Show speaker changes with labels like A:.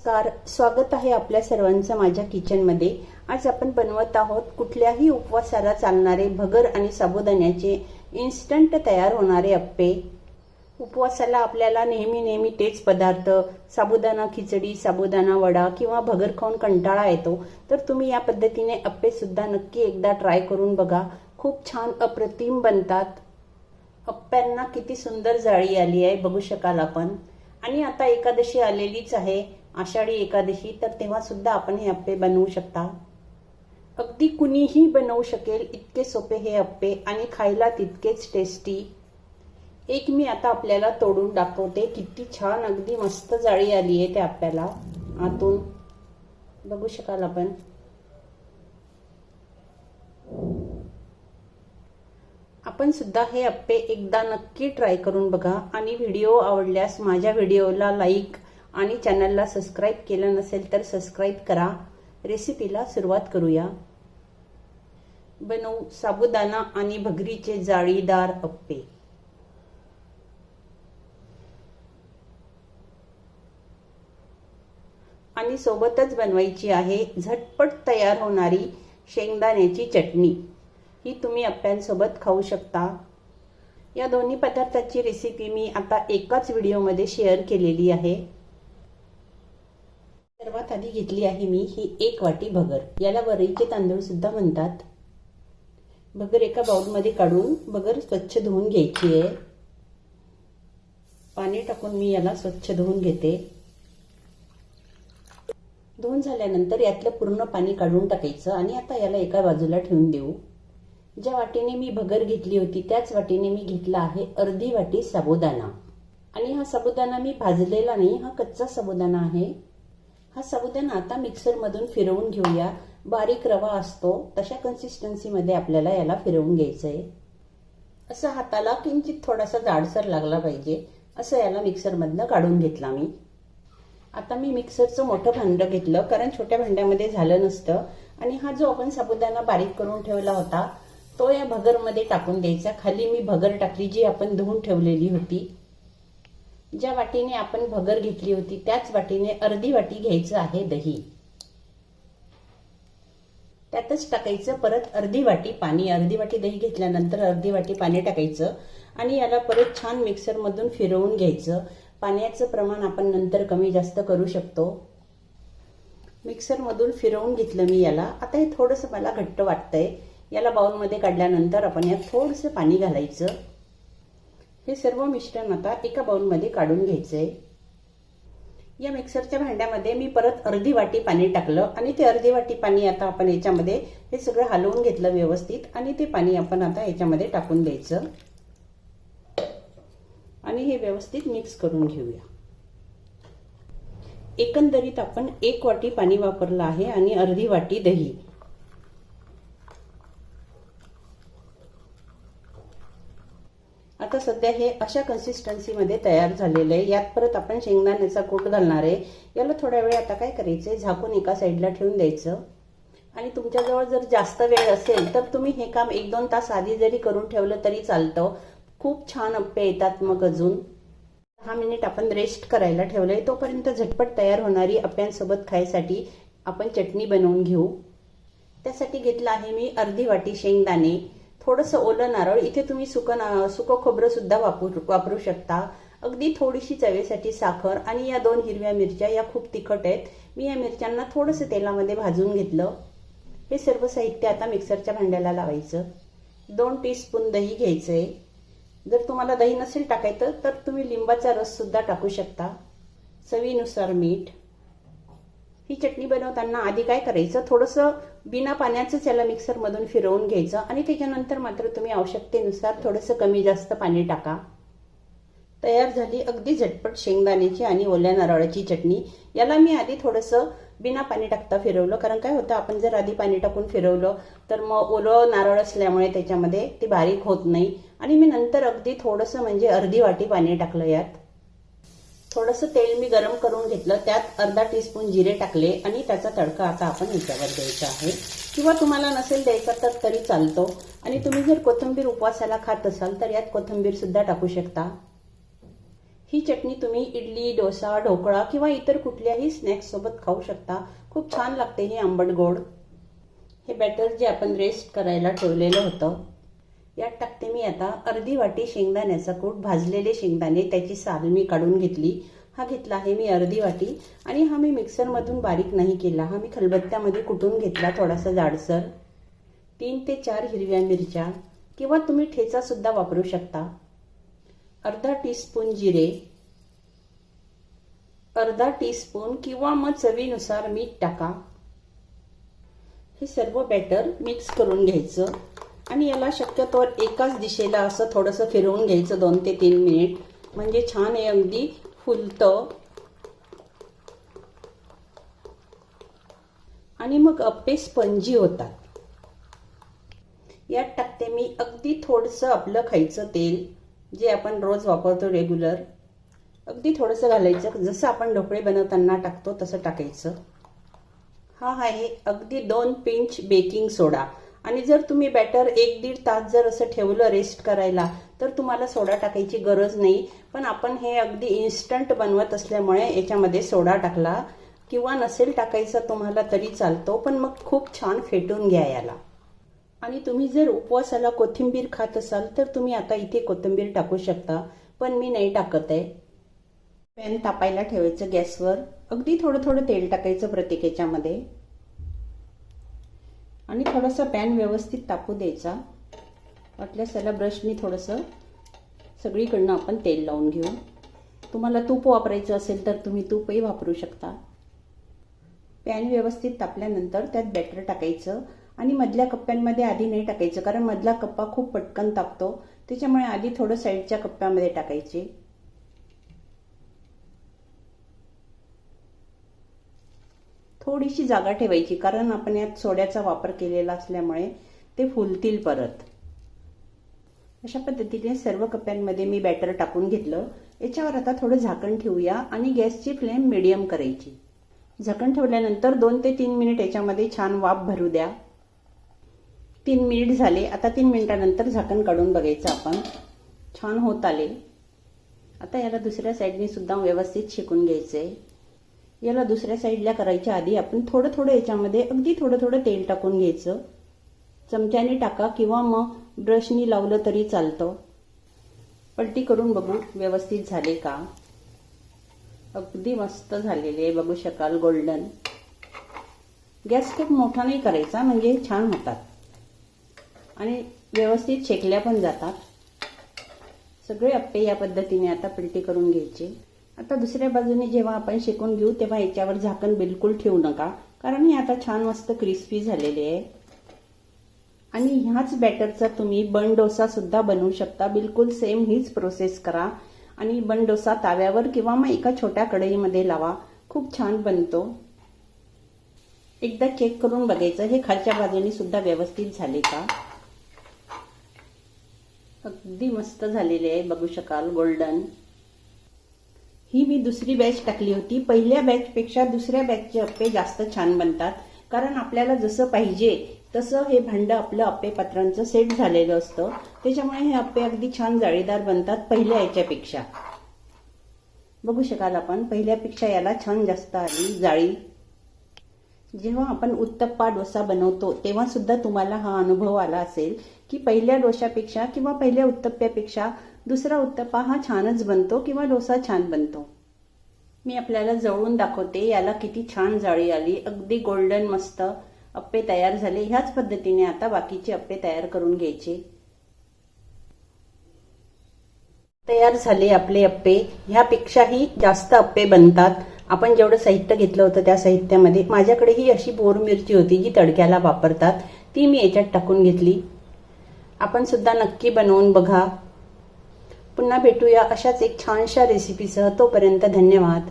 A: नमस्कार. स्वागत आहे आपल्या सर्वांचं माझ्या किचनमध्ये आज आपण बनवत आहोत कुठल्याही उपवासाला चालणारे भगर आणि साबुदाण्याचे इन्स्टंट तयार होणारे अप्पे. उपवासाला आपल्याला नेहमी नेहमी तेच पदार्थ साबुदाणा खिचडी साबुदाणा वडा किंवा भगर खाऊन कंटाळा येतो. तर तुम्ही या पद्धतीने अप्पेसुद्धा नक्की एकदा ट्राय करून बघा. खूप छान अप्रतिम बनतात. अप्प्यांना किती सुंदर जाळी आली आहे बघू शकाल आपण. आणि आता एकादशी आलेलीच आहे. आषाढी एकादशी तर तेव्हा सुद्धा आपण हे अप्पे बनवू शकता. अगदी कुणीही बनवू शकेल इतके सोपे हे अप्पे आणि खायला तितकेच टेस्टी एक मी आता आपल्याला तोडून दाखवते. किती छान अगदी मस्त जाळी आली आहे त्या अप्प्याला आतून. बघू शकाल आपण. आपण सुद्धा हे अप्पे एकदा नक्की ट्राय करून बघा आणि व्हिडिओ आवडल्यास माझ्या व्हिडिओला लाईक आणि चॅनलला सबस्क्राईब केलं नसेल तर सबस्क्राईब करा. रेसिपीला सुरुवात करूया. बनवू साबुदाणा आणि भगरीचे जाळीदार अप्पे. आणि सोबतच बनवायची आहे झटपट तयार होणारी शेंगदाण्याची चटणी. ही तुम्ही अप्प्यांसोबत खाऊ शकता. या दोन्ही पदार्थाची रेसिपी मी आता एकाच व्हिडिओमध्ये शेअर केलेली आहे. सर्वात आधी घेतली आहे मी ही एक वाटी भगर. याला वरईचे तांदूळ सुद्धा म्हणतात. भगर एका बाउलमध्ये काढून भगर स्वच्छ धुवून घ्यायची आहे. पाणी टाकून मी याला स्वच्छ धुवून घेते. धुवून झाल्यानंतर यातलं पूर्ण पाणी काढून टाकायचं आणि आता याला एका बाजूला ठेवून देऊ. ज्या वाटीने मी भगर घेतली होती त्याच वाटीने मी घेतला आहे अर्धी वाटी साबुदाणा. आणि हा साबुदाणा मी भाजलेला नाही हा कच्चा साबुदाणा आहे. हा साबुदाणा आता मिक्सरमधून फिरवून घेऊया. बारीक रवा असतो तशा कन्सिस्टन्सीमध्ये आपल्याला याला फिरवून घ्यायचं आहे असं हाताला किंचित थोडासा जाडसर लागला पाहिजे असं याला मिक्सरमधनं काढून घेतला मी. आता मी मिक्सरचं मोठं भांडं घेतलं कारण छोट्या भांड्यामध्ये झालं नसतं. आणि हा जो आपण साबुदाणा बारीक करून ठेवला होता तो या भगरमध्ये टाकून द्यायचा. खाली मी भगर टाकली जी आपण धुवून ठेवलेली होती. ज्या वाटीने आपण भगर घेतली होती त्याच वाटीने अर्धी वाटी घ्यायचं आहे दही. त्यातच टाकायचं परत अर्धी वाटी पाणी. अर्धी वाटी दही घेतल्यानंतर अर्धी वाटी पाणी टाकायचं आणि याला परत छान मिक्सरमधून फिरवून घ्यायचं. पाण्याचं प्रमाण आपण नंतर कमी जास्त करू शकतो. मिक्सरमधून फिरवून घेतलं मी याला. आता हे थोडंसं मला घट्ट वाटतंय. याला बाउलमध्ये काढल्यानंतर आपण यात थोडंसं पाणी घालायचं. हे सर्व मिश्रण आता एका बाउलमध्ये काढून घ्यायचंय. या मिक्सरच्या भांड्यामध्ये मी परत अर्धी वाटी पाणी टाकलं आणि ते अर्धी वाटी पाणी आता आपण याच्यामध्ये हे सगळं हलवून घेतलं व्यवस्थित आणि ते पाणी आपण आता याच्यामध्ये टाकून द्यायचं. आणि हे व्यवस्थित मिक्स करून घेऊया. एकंदरीत आपण एक वाटी पाणी वापरलं आहे आणि अर्धी वाटी दही. आता सध्या हे अशा कन्सिस्टन्सीमध्ये तयार झालेलं आहे. यात परत आपण शेंगदाण्याचा कूट घालणार आहे. याला थोड्या वेळ आता काय करायचं झाकून एका साईडला ठेवून द्यायचं. आणि तुमच्याजवळ जर जास्त वेळ असेल तर तुम्ही हे काम एक दोन तास आधी जरी करून ठेवलं तरी चालतं. खूप छान अप्पे येतात मग अजून. दहा मिनिट आपण रेस्ट करायला ठेवलं आहे तोपर्यंत झटपट तयार होणारी अप्प्यांसोबत खायसाठी आपण चटणी बनवून घेऊ. त्यासाठी घेतलं आहे मी अर्धी वाटी शेंगदाणे. थोडंसं ओलं नारळ इथे तुम्ही सुकं सुकं खोबरं सुद्धा वापरू वापरू शकता. अगदी थोडीशी चवेसाठी साखर आणि या दोन हिरव्या मिरच्या या खूप तिखट आहेत. मी या मिरच्यांना थोडंसं तेलामध्ये भाजून घेतलं. हे सर्व साहित्य आता मिक्सरच्या भांड्याला लावायचं. दोन टीस्पून दही घ्यायचं आहे जर तुम्हाला दही नसेल टाकायचं तर तुम्ही लिंबाचा रस सुद्धा टाकू शकता. चवीनुसार मीठ. ही चटणी बनवताना आधी काय करायचं? थोडंसं बिना पाण्याचंच याला मिक्सरमधून फिरवून घ्यायचं आणि त्याच्यानंतर मात्र तुम्ही आवश्यकतेनुसार थोडंसं कमी जास्त पाणी टाका. तयार झाली अगदी झटपट शेंगदाण्याची आणि ओल्या नारळाची चटणी. याला मी आधी थोडंसं बिना पाणी टाकता फिरवलं कारण काय होतं आपण जर आधी पाणी टाकून फिरवलं तर मग ओलं नारळ असल्यामुळे त्याच्यामध्ये ते बारीक होत नाही. आणि मी नंतर अगदी थोडंसं म्हणजे अर्धी वाटी पाणी टाकलं यात. थोडंसं तेल मी गरम करून घेतलं त्यात अर्धा टीस्पून जिरे टाकले आणि त्याचा तडका आता आपण ह्याच्यावर द्यायचा आहे. किंवा तुम्हाला नसेल द्यायचा तर तरी चालतो. आणि तुम्ही जर कोथिंबीर उपवासाला खात असाल तर यात कोथिंबीर सुद्धा टाकू शकता. ही चटणी तुम्ही इडली डोसा ढोकळा किंवा इतर कुठल्याही स्नॅक्ससोबत खाऊ शकता. खूप छान लागते ही आंबट गोड. हे बॅटर जे आपण रेस्ट करायला ठेवलेलं होतं. यात टाकते मी आता अर्धी वाटी शेंगदाण्याचा कूट भाजलेले शेंगदाणे त्याची साल मी काढून घेतली. हा घेतला आहे मी अर्धी वाटी आणि हा मी मिक्सरमधून बारीक नाही केला. हा मी खलबत्त्यामध्ये कुटून घेतला थोडासा जाडसर. तीन ते चार हिरव्या मिरच्या किंवा तुम्ही ठेचासुद्धा वापरू शकता. अर्धा टीस्पून जिरे. अर्धा टीस्पून किंवा मग चवीनुसार मीठ टाका. हे सर्व बॅटर मिक्स करून घ्यायचं. आणि याला शक्यतोवर एकाच दिशेला असं थोडंसं फिरवून घ्यायचं दोन ते तीन मिनिट. म्हणजे छान हे अगदी फुलतं. आणि मग अप्पे स्पंजी होतात. यात टाकते मी अगदी थोडंसं आपलं खायचं तेल जे आपण रोज वापरतो रेग्युलर अगदी थोडंसं घालायचं जसं आपण ढोकळे बनवताना टाकतो तसं टाकायचं. हा आहे अगदी दोन पिंच बेकिंग सोडा. आणि जर तुम्ही बॅटर एक दीड तास जर असं ठेवलं रेस्ट करायला तर तुम्हाला सोडा टाकायची गरज नाही. पण आपण हे अगदी इन्स्टंट बनवत असल्यामुळे याच्यामध्ये सोडा टाकला किंवा नसेल टाकायचा तुम्हाला तरी चालतो पण मग खूप छान फेटून घ्या याला. आणि तुम्ही जर उपवासाला कोथिंबीर खात असाल तर तुम्ही आता इथे कोथिंबीर टाकू शकता पण मी नाही टाकत आहे. पॅन तापायला ठेवायचं गॅसवर. अगदी थोडं थोडं तेल टाकायचं प्रत्येक याच्यामध्ये. आणि थोडासा पॅन व्यवस्थित तापू द्यायचा. वाटल्यास त्याला ब्रशनी थोडंसं सगळीकडनं आपण तेल लावून घेऊ. तुम्हाला तूप वापरायचं असेल तर तुम्ही तूपही वापरू शकता. पॅन व्यवस्थित तापल्यानंतर त्यात बॅटर टाकायचं आणि मधल्या कप्प्यांमध्ये आधी नाही टाकायचं कारण मधला कप्पा खूप पटकन तापतो. त्याच्यामुळे आधी थोडं साईडच्या कप्प्यामध्ये टाकायचे. थोडीशी जागा ठेवायची कारण आपण यात सोड्याचा वापर केलेला असल्यामुळे ते फुलतील परत. अशा पद्धतीने सर्व कप्प्यांमध्ये मी बॅटर टाकून घेतलं. याच्यावर आता थोडं झाकण ठेवूया आणि गॅसची फ्लेम मिडियम करायची. झाकण ठेवल्यानंतर दोन ते तीन मिनिट याच्यामध्ये छान वाफ भरू द्या. तीन मिनिट झाले. आता तीन मिनिटानंतर झाकण काढून बघायचं आपण. छान होत आले. आता याला दुसऱ्या साईडने सुद्धा व्यवस्थित शिकून घ्यायचं आहे याला दुसऱ्या साईडला करायच्या आधी आपण थोडं थोडं याच्यामध्ये अगदी थोडं थोडं तेल टाकून घ्यायचं. चमच्याने टाका किंवा मग ब्रशनी लावलं तरी चालतं. पलटी करून बघू व्यवस्थित झाले का? अगदी मस्त झालेले आहे बघू शकाल गोल्डन. गॅस खूप मोठा नाही करायचा म्हणजे छान होतात. आणि व्यवस्थित शेकल्या पण जातात. सगळे अप्पे या पद्धतीने आता पलटी करून घ्यायचे. आता दुसऱ्या बाजूने जेव्हा आपण शेकून घेऊ तेव्हा याच्यावर झाकण बिलकुल ठेवू नका. कारण हे आता छान मस्त क्रिस्पी झालेले आहे. आणि ह्याच बॅटरचा तुम्ही बन डोसा सुद्धा बनवू शकता. बिलकुल सेम हीच प्रोसेस करा. आणि बन डोसा ताव्यावर किंवा मग एका छोट्या कढईमध्ये लावा. खूप छान बनतो. एकदा चेक करून बघायचं. हे खालच्या बाजूने सुद्धा व्यवस्थित झाले का? अगदी मस्त झालेले आहे. बघू शकाल गोल्डन ही मी दुसरी बॅच टाकली होती. पहिल्या बॅचपेक्षा दुसऱ्या बॅचचे अप्पे जास्त छान बनतात. कारण आपल्याला जसं पाहिजे तसं हे भांडं आपलं अप्पेपात्रांचं सेट झालेलं असतं. त्याच्यामुळे हे अप्पे अगदी छान जाळीदार बनतात पहिल्या याच्यापेक्षा. बघू शकाल आपण पहिल्यापेक्षा याला छान जास्त आली जाळी. जेव्हा आपण उत्तप्पा डोसा बनवतो तेव्हा सुद्धा तुम्हाला हा अनुभव आला असेल की पहिल्या डोशापेक्षा किंवा पहिल्या उत्तप्प्यापेक्षा दुसरा उत्तप्पा हा छानच बनतो किंवा डोसा छान बनतो. मी आपल्याला जवळून दाखवते याला किती छान जाळी आली अगदी गोल्डन मस्त अप्पे तयार झाले. ह्याच पद्धतीने आता बाकीचे अप्पे तयार करून घ्यायचे. तयार झाले आपले अप्पे. ह्यापेक्षाही जास्त अप्पे बनतात. आपण जेवढं साहित्य घेतलं होतं त्या साहित्यामध्ये माझ्याकडे ही अशी बोर मिरची होती जी तडक्याला वापरतात. ती मी याच्यात टाकून घेतली. आपण सुद्धा नक्की बनवून बघा. पुन्हा भेटूया अशाच एक छानशा रेसिपीसह तोपर्यंत धन्यवाद.